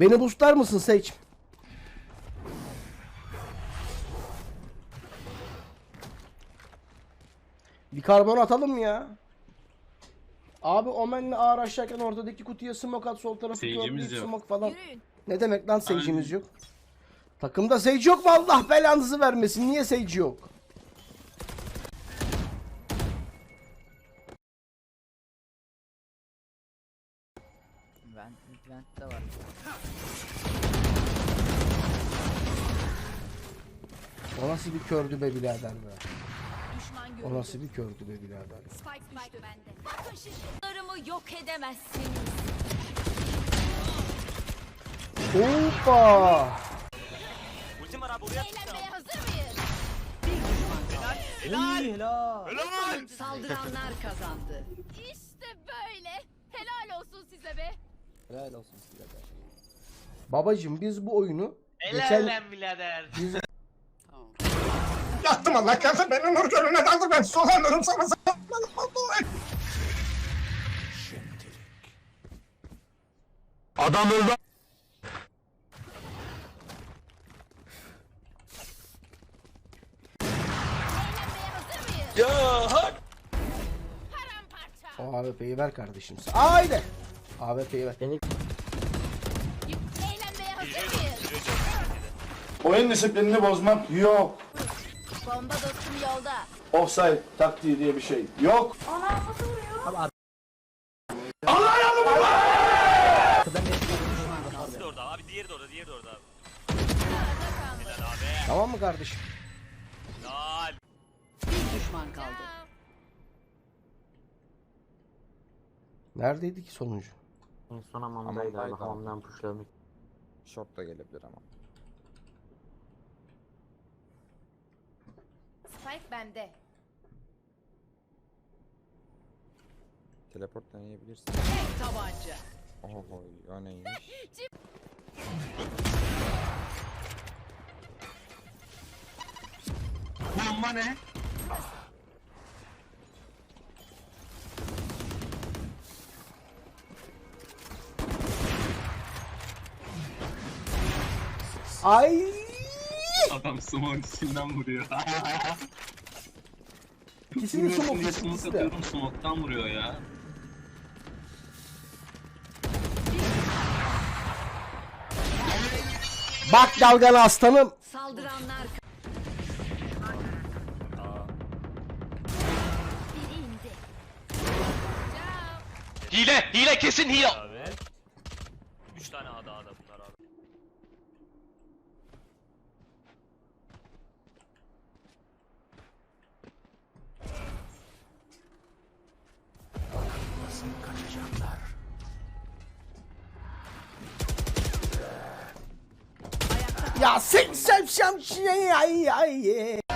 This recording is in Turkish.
Beni boostlar mısın Sage? Bir karbon atalım mı ya? Abi Omen'le ağır aşağıken ortadaki kutuya smoke at sol tarafı körleyip yok. smoke falan. Yürüyün. Ne demek lan Sage'imiz yok? Takımda Sage yok mu Allah belanızı vermesin? Niye Sage yok? Vent de var. O nasıl bir kördü be birader be? Düşman O nasıl bir kördü be birader? Spike düştü bende. Bakın şişlerimi yok edemezsiniz. Hoppa! Ultim var abi oraya Eğlenmeye hazır mıyız? Saldıranlar kazandı. İşte böyle. Helal olsun size be. Helal olsun size de. Babacım biz bu oyunu Helal geçen lan birader. Tamam. Yaktım Allah kahretsin beni nur gölüne daldı ben sulanırım sana vallahi. Adam öldü. Ya hak. Paramparça. o AWP'yi ver kardeşim. Haydi. AWP'yi ver. Eğlenmeye hazır mıyız? Oyun disiplinini bozmak yok. Bomba dostum yolda. Offside taktiği diye bir şey yok. Nasıl da orada abi diğeri de orada diğeri de orada abi. Tamam mı kardeşim? Helal. Bir düşman kaldı. Neredeydi ki sonuncu? En son hamamdaydı abi. Hamamdan puşlamış. Short da gelebilir ama. Spike bende. Teleport deneyebilirsin. Tek tabanca. Oho o neymiş? Bomba ne? Ay! Adam smoke içinden vuruyor. İkisi de smoke, ikisi smoke atıyorum smoke'tan vuruyor ya. Bak dalgalı aslanım. Saldıranlar. Hile hile kesin hile. Ya sen sen sen şey ay ay.